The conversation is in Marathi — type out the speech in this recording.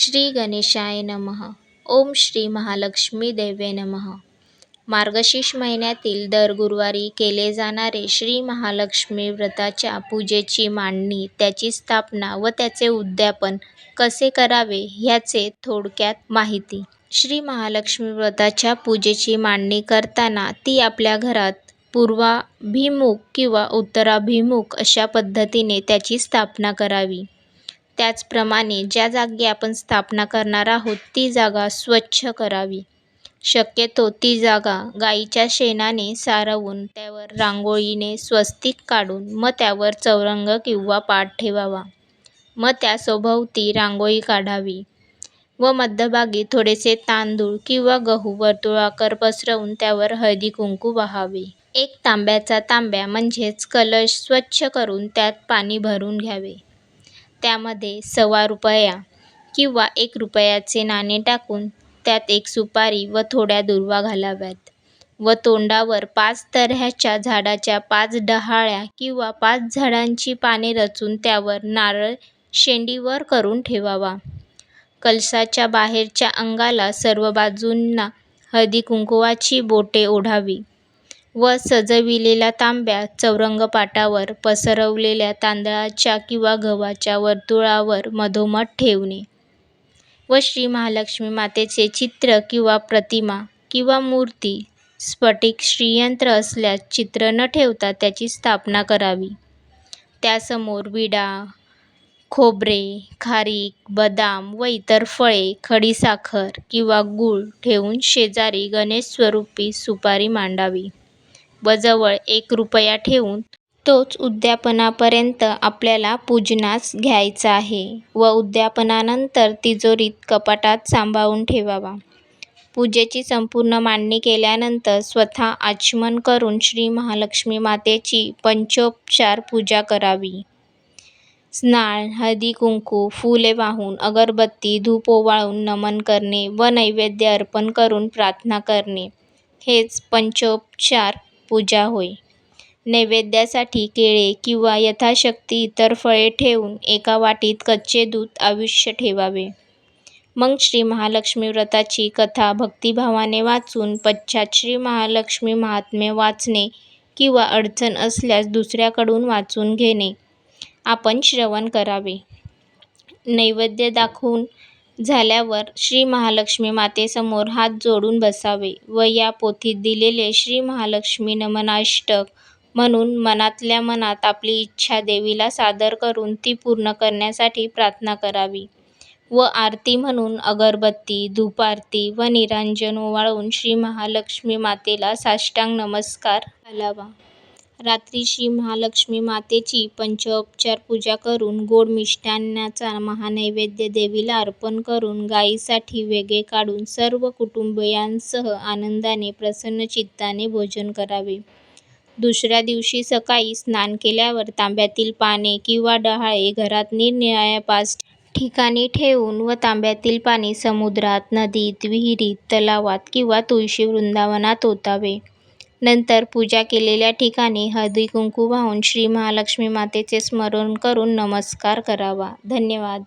श्री गणेशाय नमः. ओम श्री महालक्ष्मी देवे नमः. मार्गशीर्ष महिन्यातील दर गुरुवारी केले जाणारे श्री महालक्ष्मी व्रताच्या पूजेची मांडणी त्याची स्थापना व त्याचे उद्यापन कसे करावे ह्याचे थोडक्यात माहिती. श्री महालक्ष्मी व्रताच्या पूजेची मांडणी करताना ती आपल्या घरात पूर्वाभिमुख किंवा उत्तराभिमुख अशा पद्धतीने त्याची स्थापना करावी. त्याचप्रमाणे ज्या जागी आपण स्थापना करणार आहोत ती जागा स्वच्छ करावी. शक्यतो ती जागा गाईच्या शेणाने सारवून त्यावर रांगोळीने स्वस्तिक काढून मग त्यावर चौरंग किंवा पाट ठेवावा. मग त्यासोभोवती रांगोळी काढावी. व मध्यभागी थोडेसे तांदूळ किंवा गहू वर्तुळाकार पसरवून त्यावर हळदी कुंकू वाहावे एक तांब्याचा तांब्या म्हणजेच कलश स्वच्छ करून त्यात पाणी भरून घ्यावे. त्यामध्ये सव्वा रुपया किंवा एक रुपयाचे नाणे टाकून त्यात एक सुपारी व थोड्या दुर्वा घालाव्यात व तोंडावर पाच तऱ्हाच्या झाडाच्या पाच डहाळ्या किंवा पाच झाडांची पाने रचून त्यावर नारळ शेंडीवर करून ठेवावा. कलशाच्या बाहेरच्या अंगाला सर्व बाजूंना हळदी कुंकवाची बोटे ओढावी. व सजविलेल्या तांब्या चौरंगपाटावर पसरवलेल्या तांदळाच्या किंवा गव्हाच्या वर्तुळावर मधोमध ठेवणे व श्री महालक्ष्मी मातेचे चित्र किंवा प्रतिमा किंवा मूर्ती स्फटिक श्रीयंत्र असल्यास चित्र न ठेवता त्याची स्थापना करावी. त्यासमोर विडा खोबरे खारीक बदाम व इतर फळे खडीसाखर किंवा गूळ ठेवून शेजारी गणेश स्वरूपी सुपारी मांडावी. व जवळ एक रुपया ठेवून तोच उद्यापनापर्यंत आपल्याला पूजनास घ्यायचा आहे व उद्यापनानंतर तिजोरीत कपाटात सांभाळून ठेवावा. पूजेची संपूर्ण मांडणी केल्यानंतर स्वतः आचमन करून श्री महालक्ष्मी मातेची पंचोपचार पूजा करावी. स्नाळ हळदी कुंकू फुले वाहून अगरबत्ती धूप ओवाळून नमन करणे व नैवेद्य अर्पण करून प्रार्थना करणे. हेच पंचोपचार पूजा होय. नैवेद्यासाठी केळे किंवा यथाशक्ती इतर फळे ठेवून एका वाटीत कच्चे दूध आयुष्य ठेवावे. मग श्री महालक्ष्मी व्रताची कथा भक्तिभावाने वाचून पश्चात श्री महालक्ष्मी महात्म्य वाचणे किंवा अडचण असल्यास दुसऱ्याकडून वाचून घेणे. आपण श्रवण करावे. नैवेद्य दाखवून झाल्यावर श्री महालक्ष्मी मातेसमोर हात जोडून बसावे व या पोथीत दिलेले श्री महालक्ष्मी नमनाष्टक म्हणून मनातल्या मनात आपली इच्छा देवीला सादर करून ती पूर्ण करण्यासाठी प्रार्थना करावी. व आरती म्हणून अगरबत्ती धूपारती व निरांजन ओवाळून श्री महालक्ष्मी मातेला साष्टांग नमस्कार. घालावा. रात्री श्री महालक्ष्मी मातेची पंचोपचार पूजा करून गोड मिष्टान्नाचा महानैवेद्य देवीला अर्पण करून गाईसाठी वेगळे काढून सर्व कुटुंबीयांसह आनंदाने प्रसन्न चित्ताने भोजन करावे. दुसऱ्या दिवशी सकाळी स्नान केल्यावर तांब्यातील पाने किंवा डहाळे घरात निरनिराळ्या पाच ठिकाणी ठेवून व तांब्यातील पाणी समुद्रात नदीत विहिरीत तलावात किंवा तुळशी वृंदावनात ओतावे. नंतर पूजा केलेल्या ठिकाणी हळदी कुंकू वाहून श्री महालक्ष्मी मातेचे स्मरण करून नमस्कार करावा. धन्यवाद.